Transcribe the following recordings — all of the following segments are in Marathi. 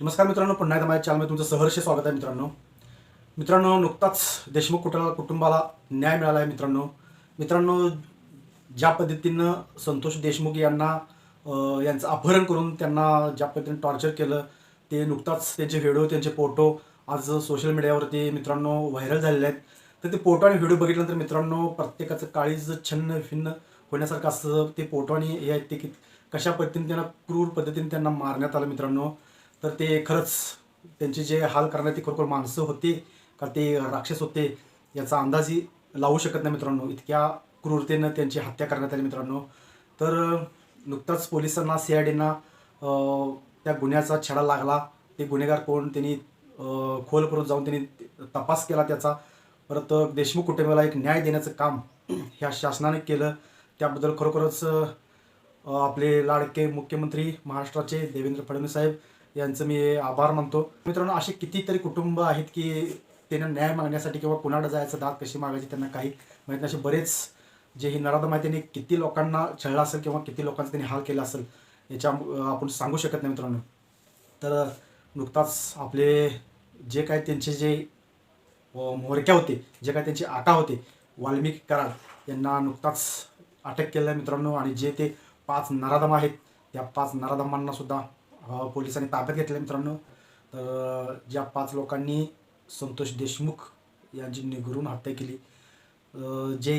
नमस्कार मित्रांनो पुन्हा एकदा माझ्या चॅनलमध्ये तुमचं सहर्ष स्वागत आहे मित्रांनो. मित्रांनो नुकताच देशमुख कुटुंबा कुटुंबाला न्याय मिळाला आहे मित्रांनो. मित्रांनो ज्या पद्धतीनं संतोष देशमुख यांना यांचं अपहरण करून त्यांना ज्या पद्धतीनं टॉर्चर केलं ते नुकताच त्यांचे व्हिडिओ त्यांचे फोटो आज सोशल मीडियावरती मित्रांनो व्हायरल झालेले आहेत. तर ते फोटो आणि व्हिडिओ बघितल्यानंतर मित्रांनो प्रत्येकाचं काळीज छन्न भिन्न होण्यासारखं असं ते फोटो आणि हे आहेत ते की कशा पद्धतीने त्यांना क्रूर पद्धतीने त्यांना मारण्यात आलं मित्रांनो. तर ते खरंच त्यांचे जे हाल करण्यात ते खरोखर माणसं होते का ते राक्षस होते याचा अंदाजही लावू शकत नाही मित्रांनो. इतक्या क्रूरतेनं त्यांची हत्या करण्यात आली मित्रांनो. तर नुकताच पोलिसांना सी आय डीना त्या गुन्ह्याचा छडा लागला. ते गुन्हेगार कोण त्यांनी खोल करून जाऊन त्यांनी तपास केला त्याचा. परत देशमुख कुटुंबाला एक न्याय देण्याचं काम ह्या शासनाने केलं. त्याबद्दल खरोखरच आपले लाडके मुख्यमंत्री महाराष्ट्राचे देवेंद्र फडणवीस साहेब यांचं मी आभार मानतो. मित्रांनो असे कितीतरी कुटुंब आहेत की त्यांना न्याय मागण्यासाठी किंवा कुणाला जायचं दात कशी मागायची त्यांना काही माहीत नाही. असे बरेच जे हे नराधम आहे त्यांनी किती लोकांना छळलं असेल किंवा किती लोकांचा त्यांनी हाल केला असेल याच्या आपण सांगू शकत नाही मित्रांनो. तर नुकताच आपले जे काय त्यांचे जे मोरक्या म्होरक्या होते जे काय त्यांचे आका होते वाल्मिकी कराड यांना नुकताच अटक केलं आहे मित्रांनो. आणि जे ते पाच नराधम आहेत त्या पाच नराधमांना सुद्धा पोलिसांनी ताब्यात घेतल्या मित्रांनो. तर ज्या पाच लोकांनी संतोष देशमुख यांची निगरून हत्या केली. जे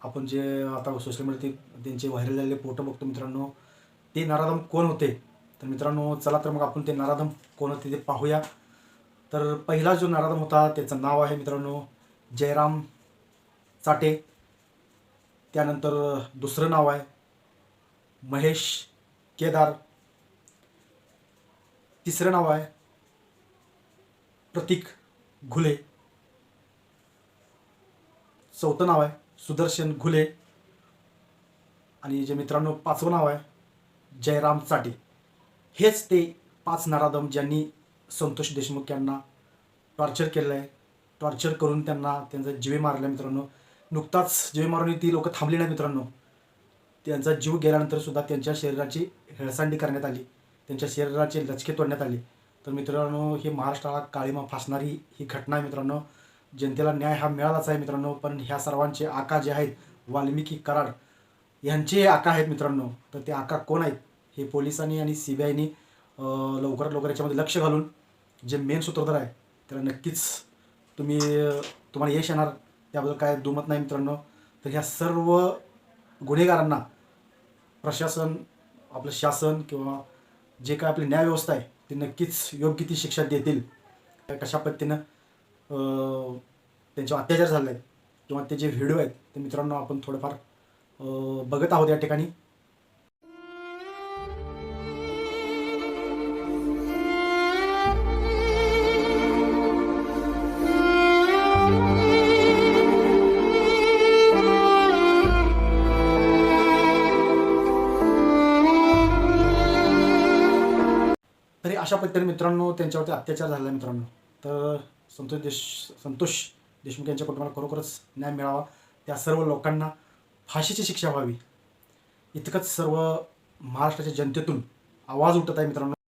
आपण जे आता सोशल मीडियावरती त्यांचे व्हायरल झालेले फोटो बघतो मित्रांनो ते नराधम कोण होते? तर मित्रांनो चला तर मग आपण ते नराधम कोण होते ते पाहूया. तर पहिला जो नराधम होता त्याचं नाव आहे मित्रांनो जयराम चाटे. त्यानंतर दुसरं नाव आहे महेश केदार. तिसरं नाव आहे प्रतीक घुले. चौथं नाव आहे सुदर्शन घुले. आणि जे मित्रांनो पाचवं नाव आहे जयराम चाटे. हेच ते पाच नराधम ज्यांनी संतोष देशमुख यांना टॉर्चर केलं आहे टॉर्चर करून त्यांना त्यांचा जीवे मारला मित्रांनो. नुकताच जीवे मारून ती लोक थांबली नाही मित्रांनो. त्यांचा जीव गेल्यानंतर सुद्धा त्यांच्या शरीराची हेळसांडी करण्यात आली. त्यांच्या शरीराचे लचके तोडण्यात आले. तर मित्रांनो ही महाराष्ट्राला काळीमा फासणारी ही घटना आहे मित्रांनो. जनतेला न्याय हा मिळालाच आहे मित्रांनो पण ह्या सर्वांचे आका जे आहेत वाल्मिकी कराड यांचे आका आहेत मित्रांनो. तर ते आका कोण आहेत? हे पोलिसांनी आणि सी बी आयनी लवकरात लवकर याच्यामध्ये लक्ष घालून जे मेन सूत्रधार आहे त्याला नक्कीच तुम्ही तुम्हाला यश येणार. त्याबद्दल काय दुमत नाही मित्रांनो. तर ह्या सर्व गुन्हेगारांना प्रशासन आपलं शासन किंवा जे काय आपली न्यायव्यवस्था आहे ते नक्कीच योग्य ती शिक्षा देतील. कशा पद्धतीनं अं, त्यांच्यावर अत्याचार झाले आहे किंवा ते जे व्हिडिओ आहेत ते मित्रांनो आपण थोडंफार बघत आहोत या ठिकाणी. अशा पद्धतीने मित्रांनो त्यांच्यावरती अत्याचार झाला आहे मित्रांनो. तर संतोष देश संतोष देशमुख यांच्या कुटुंबाला खरोखरच न्याय मिळावा. त्या सर्व लोकांना फाशीची शिक्षा व्हावी. इतकंच सर्व महाराष्ट्राच्या जनतेतून आवाज उठत आहे मित्रांनो.